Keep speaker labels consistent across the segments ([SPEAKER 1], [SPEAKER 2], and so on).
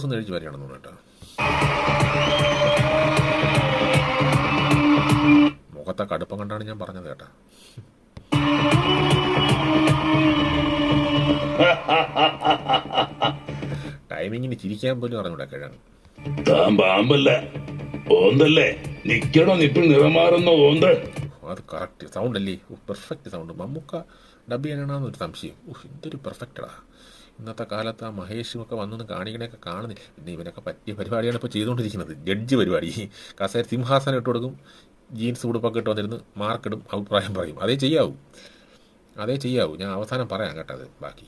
[SPEAKER 1] കക്കൂസ് കഴിഞ്ഞ് വരികയാണെന്ന് കേട്ടോ. മുഖത്തെ കടുപ്പം കണ്ടാണ് ഞാൻ പറഞ്ഞത് കേട്ടാ. ടൈമിങ്ങിന് ചിരിക്കാൻ പോലും അറിഞ്ഞൂടാ കിഴങ്ങ്.
[SPEAKER 2] താൻ പാമ്പല്ല? ഓന്തല്ലേ? നിക്കണോ നിപ്പിൽ നിറമാറുന്ന ഓന്ത്?
[SPEAKER 1] അത് കറക്റ്റ് സൗണ്ട് അല്ലേ? പെർഫെക്റ്റ് സൗണ്ട് മമ്മൂക്ക ഡബ് ചെയ്യാനാണെന്നൊരു സംശയം. ഓഹ് എന്തൊരു പെർഫെക്റ്റടാ ഇന്നത്തെ കാലത്ത് ആ മഹേഷും ഒക്കെ വന്നൊന്നും കാണിക്കണയൊക്കെ കാണുന്നില്ല. പിന്നെ ഇവനൊക്കെ പറ്റിയ പരിപാടിയാണ് ഇപ്പോൾ ചെയ്തുകൊണ്ടിരിക്കുന്നത്. ജഡ്ജ് പരിപാടി. കസേര സിംഹാസനം ഇട്ട് കൊടുക്കും ജീൻസ് ഉടുപ്പൊക്കെ ഇട്ട് വന്നിരുന്ന് മാർക്കിടും അഭിപ്രായം പറയും. അതേ ചെയ്യാവൂ. അതേ ചെയ്യാവൂ. ഞാൻ അവസാനം പറയാം കേട്ടത് ബാക്കി.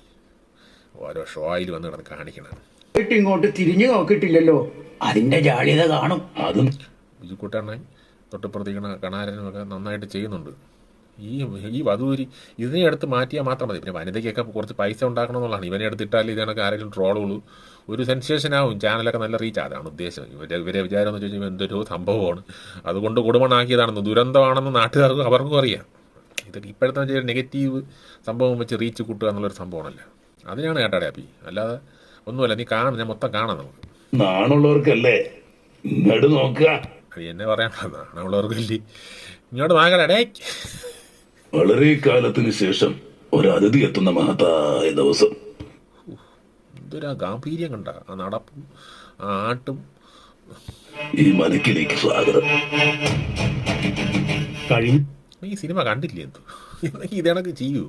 [SPEAKER 1] ഓരോ ഷോയിൽ വന്ന് കിടന്ന് കാണിക്കണം.
[SPEAKER 3] ഇങ്ങോട്ട് തിരിഞ്ഞു നോക്കിയിട്ടില്ലല്ലോ. അതിന്റെ ജാളിയത കാണും.
[SPEAKER 2] അതും.
[SPEAKER 1] ബിജുക്കുട്ടണ്ണൻ തൊട്ടിപ്പുറത്തേക്കണ കണാരനും ഒക്കെ നന്നായിട്ട് ചെയ്യുന്നുണ്ട്. ഈ ഈ വധൂരി ഇതിനെ എടുത്ത് മാറ്റിയാൽ മാത്രം മതി. പിന്നെ വനിതയ്ക്കൊക്കെ കുറച്ച് പൈസ ഉണ്ടാക്കണം എന്നുള്ളതാണ് ഇവനെ എടുത്തിട്ടാൽ ഇതിനൊക്കെ ആരെങ്കിലും ട്രോളുള്ളൂ ഒരു സെൻസേഷൻ ആവും. ചാനലൊക്കെ നല്ല റീച്ച് അതാണ് ഉദ്ദേശം. ഇവരെ ഇവരെ വിചാരം എന്ന് ചോദിച്ചാൽ എന്തൊരു സംഭവമാണ്. അതുകൊണ്ട് കുടുംബമാക്കിയതാണെന്ന് ദുരന്തമാണെന്ന് നാട്ടുകാർക്കും അവർക്കും അറിയാം. ഇതൊക്കെ ഇപ്പോഴത്തെ വെച്ചാൽ നെഗറ്റീവ് സംഭവം വെച്ച് റീച്ച് കൂട്ടുക എന്നുള്ളൊരു സംഭവമാണല്ല. അതിനാണ് കേട്ടാടെ അപ്പി. അല്ലാതെ ഒന്നുമല്ല. നീ കാണാം. ഞാൻ മൊത്തം കാണാം നമുക്ക്.
[SPEAKER 2] നാണുള്ളവർക്കല്ലേ? ഇങ്ങോട്ട് നോക്കുക.
[SPEAKER 1] എന്നെ പറയാനുള്ളത് നാണുള്ളവർക്കല്ലേ? ഇങ്ങോട്ട് വാങ്ങലടേ
[SPEAKER 2] വളരെ കാലത്തിന് ശേഷം ഒരു അതിഥി എത്തുന്ന മഹത്തായ ദിവസം.
[SPEAKER 1] എന്തൊരു ഗാംഭീര്യം കണ്ട ആ നടപ്പും ആ ആട്ടും.
[SPEAKER 2] ഈ മനക്കിലേക്ക് സ്വാഗതം.
[SPEAKER 4] കഴിഞ്ഞു
[SPEAKER 1] ഈ സിനിമ കണ്ടില്ലേ എന്തോ? ഇതേണക്ക് ചെയ്യൂ.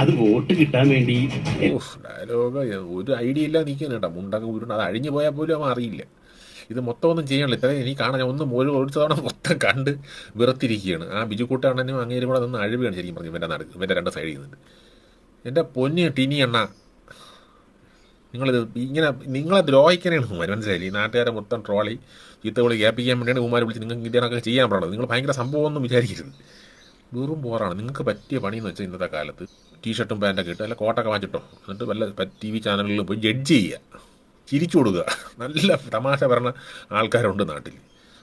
[SPEAKER 4] അത് വോട്ട് കിട്ടാൻ വേണ്ടി.
[SPEAKER 1] ഡയലോഗ് ഒരു ഐഡിയ ഇല്ല നിൽക്കുന്നു കേട്ടോ. മുണ്ടൊക്കെ ഉരുണ്ട്. അത് അഴിഞ്ഞു പോയാൽ പോലും അവൻ അറിയില്ല. ഇത് മൊത്തം ഒന്നും ചെയ്യണില്ല ഇത്രയും എനിക്ക് കാണാൻ ഒന്നും ഒരു ഒരു തവണ മൊത്തം കണ്ട് വെറുത്തിരിക്കുകയാണ്. ആ ബിജു ബിജുക്കൂട്ടാണെന്നും അങ്ങേരും കൂടെ നിന്ന് അഴിവുകയാണ് ശരിക്കും പറഞ്ഞു ഇവന്റെ നടക്കും. ഇവന്റെ രണ്ട് സൈഡിൽ നിന്ന് എന്റെ പൊന്നി ടിനി എണ്ണ നിങ്ങളിത് ഇങ്ങനെ നിങ്ങളെ ദ്രോഹിക്കാനാണ് മനസ്സിലായി നാട്ടുകാരെ മൊത്തം ട്രോളി ചീത്ത വിളി കേൾപ്പിക്കാൻ വേണ്ടിയാണ് കുമാർ വിളിച്ച് നിങ്ങൾക്ക് ഇതിനൊക്കെ ചെയ്യാൻ പാടുള്ളത് നിങ്ങൾ ഭയങ്കര സംഭവമൊന്നും വിചാരിക്കരുത്. വെറും പോറാണ് നിങ്ങൾക്ക് പറ്റിയ പണിയെന്ന് വെച്ചാൽ ഇന്നത്തെ കാലത്ത് ടീഷർട്ടും പാന്റൊക്കെ ഇട്ട് അല്ല കോട്ടൊക്കെ വാങ്ങിച്ചിട്ടോ. എന്നിട്ട് വല്ല ടി വി ചാനലുകളിൽ പോയി ജഡ്ജ് ചെയ്യുക. ചിരിച്ചു കൊടുക്കുക. നല്ല തമാശ പറഞ്ഞ ആൾക്കാരുണ്ട് നാട്ടിൽ.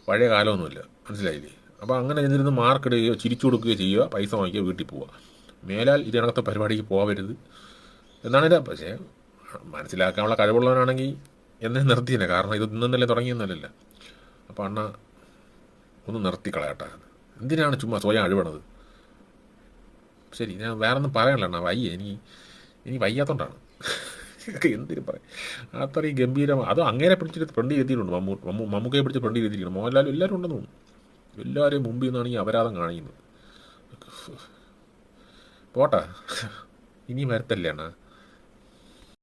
[SPEAKER 1] പഴയ കാലമൊന്നുമില്ല. മനസ്സിലായില്ലേ? അപ്പോൾ അങ്ങനെ ചെന്നിരുന്ന് മാർക്ക് ഇടുകയോ ചിരിച്ചു കൊടുക്കുകയോ ചെയ്യുക പൈസ വാങ്ങിക്കുക വീട്ടിൽ പോവുക. മേലാൽ ഇതിനകത്തെ പരിപാടിക്ക് പോകരുത് എന്നാണ് എന്റെ പക്ഷേ മനസ്സിലാക്കാനുള്ള കഴിവുള്ളവനാണെങ്കിൽ എന്നെ നിർത്തിയില്ല കാരണം ഇത് ഇന്നല്ലേ തുടങ്ങിയെന്നല്ല അപ്പോൾ അണ്ണ ഒന്ന് നിർത്തി കളയട്ടെ. എന്തിനാണ് ചുമ്മാ സ്വയം അഴിവണത്? ശരി ഞാൻ വേറെ ഒന്നും പറയാനില്ല അണ്ണാ. വയ്യ. എനിക്ക് എനിക്ക് വയ്യാത്തോണ്ടാണ്. ഇതൊക്കെ എന്തിനും പറയാം അത്രയും ഗംഭീരമാണ് അത് അങ്ങനെ പിടിച്ചിട്ട് ഫ്രണ്ട് എത്തിയിട്ടുണ്ട് മമ്മൂ മമ്മൂ മമ്മൂക്കയെ പിടിച്ച് ഫ്രണ്ട് എത്തിയിരിക്കണം മോഹൻലാലും എല്ലാവരും ഉണ്ടെന്ന് തോന്നുന്നു. എല്ലാവരെയും മുമ്പിൽ നിന്നാണ് ഈ അപരാധം കാണിക്കുന്നത്. പോട്ടെ. ഇനി വരത്തല്ലേ അണ്ണാ?